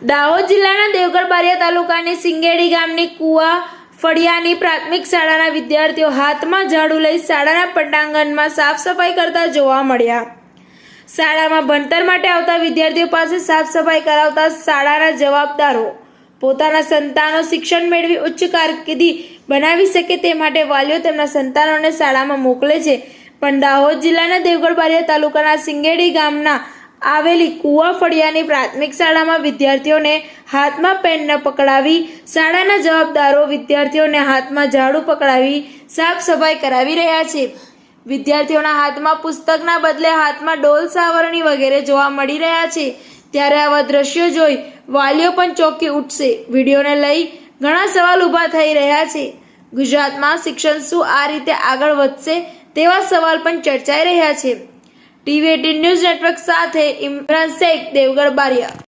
દાહોદ જિલ્લાના દેવગઢ તાલુકાની સિંગેડી ગામની કુવા ફળિયાની પ્રાથમિક શાળાના વિદ્યાર્થીઓ હાથમાં ઝાડુ લઈ શાળાના પટાંગણમાં સાફ સફાઈ કરતા જોવા મળ્યા. શાળામાં ભણતર માટે આવતા વિદ્યાર્થીઓ પાસે સાફ સફાઈ કરાવતા શાળાના જવાબદારો પોતાના સંતાનો શિક્ષણ મેળવી ઉચ્ચ કારકિર્દી બનાવી શકે તે માટે વાલીઓ તેમના સંતાનોને શાળામાં મોકલે છે. પણ દાહોદ જિલ્લાના દેવગઢ બારિયા તાલુકાના સિંગેડી ગામના આવેલી કુવા ફળિયાની પ્રાથમિક શાળામાં વિદ્યાર્થીઓને હાથમાં પેન પકડાવી શાળાના જવાબદારો વિદ્યાર્થીઓને હાથમાં ઝાડુ પકડાવી સાફ સફાઈ કરાવી રહ્યા છે. વિદ્યાર્થીઓના હાથમાં પુસ્તકના બદલે હાથમાં ડોલ સાવરણી વગેરે જોવા મળી રહ્યા છે. ત્યારે આવા દ્રશ્યો જોઈ વાલીઓ પણ ચોંકી ઉઠશે. વિડીયોને લઈ ઘણા સવાલ ઊભા થઈ રહ્યા છે. ગુજરાતમાં શિક્ષણ શું આ રીતે આગળ વધશે? તેવા સવાલ પણ ચર્ચાઈ રહ્યા છે. ટીવી એટીન ન્યૂઝ નેટવર્ક સાથે ઇમરાન શેખ, દેવગઢ બારિયા.